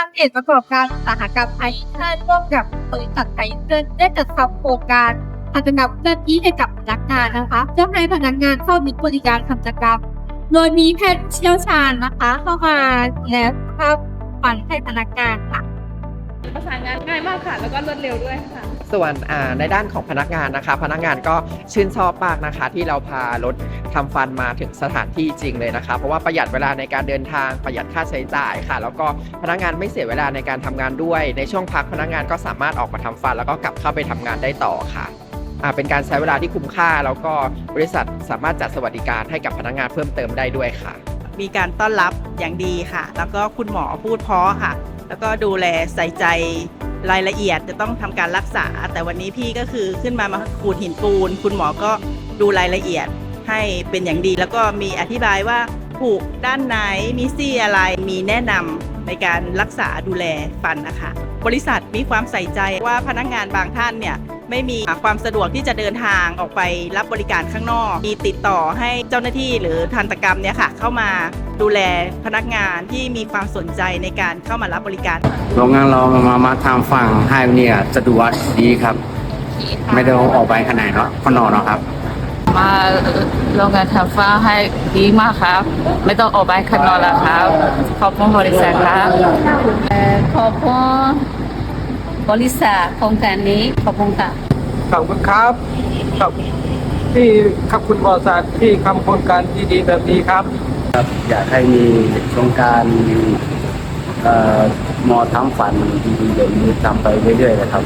างเอกประกอบการอุตสาหกรรมไอท่านร่วมกับบริษัทไอเซนได้จัดทำโครงการพัฒนาเจ้าที่ให้กับพนักงานนะคะเพื่อให้พนักงานเข้ามีบริการทำกิจกรรม โดยมีแพทย์เชี่ยวชาญนะคะ เข้ามาแล้วภาพฟันให้พนักงานค่ะ ประสานงานง่ายมากค่ะ แล้วก็รวดเร็วด้วยค่ะ ส่วนอ่าในด้านของพนักงานนะคะ พนักงานก็ชื่นชอบมากนะคะ ที่เราพารถทำฟันมาถึงสถานที่จริงเลยนะคะ เพราะว่าประหยัดเวลาในการเดินทางประหยัดค่าใช้จ่ายค่ะ แล้วก็พนักงานไม่เสียเวลาในการทำงานด้วย ในช่วงพักพนักงานก็สามารถออกมาทำฟัน แล้วก็กลับเข้าไปทำงานได้ต่อค่ะอ่าเป็นการใช้เวลาที่คุ้มค่า แล้วก็บริษัทสามารถจัดสวัสดิการให้กับพนักงานเพิ่มเติมได้ด้วยค่ะ มีการต้อนรับอย่างดีค่ะ แล้วก็คุณหมอพูดเพราะค่ะ แล้วก็ดูแลใส่ใจรายละเอียดจะต้องทำการรักษา แต่วันนี้พี่ก็คือขึ้นมามาขูดหินปูน คุณหมอก็ดูรายละเอียดให้เป็นอย่างดี แล้วก็มีอธิบายว่าผูกด้านไหนมีซี่อะไรมีแนะนำในการรักษาดูแลฟันนะคะ บริษัทมีความใส่ใจว่าพนักงานบางท่านเนี่ยไม่มีความสะดวกที่จะเดินทางออกไปรับบริการข้างนอก มีติดต่อให้เจ้าหน้าที่หรือทันตกรรมเนี่ยค่ะเข้ามา ดูแลพนักงานที่มีความสนใจในการเข้ามารับบริการ โรงงานเรามามาทำฝั่งให้เนี่ยสะดวกดีครับ ไม่ได้ออกไปขนาดเนาะข้างนอกเนาะครับ มาโรงงานทำฟ้าให้ดีมากครับ ไม่ต้องออกไปข้างนอกแล้วครับ ขอบคุณบริษัทครับขอบคุณบริษัทโครงการนี้ขอบคุณค่ะขอบคุณครับขอบที่ขอบคุณบริษัทที่ทำโครงการดีๆแบบนี้ครับ อยากให้มีโครงการมอทั้งฝันดีๆแบบนี้ทำไปเรื่อยๆนะครับ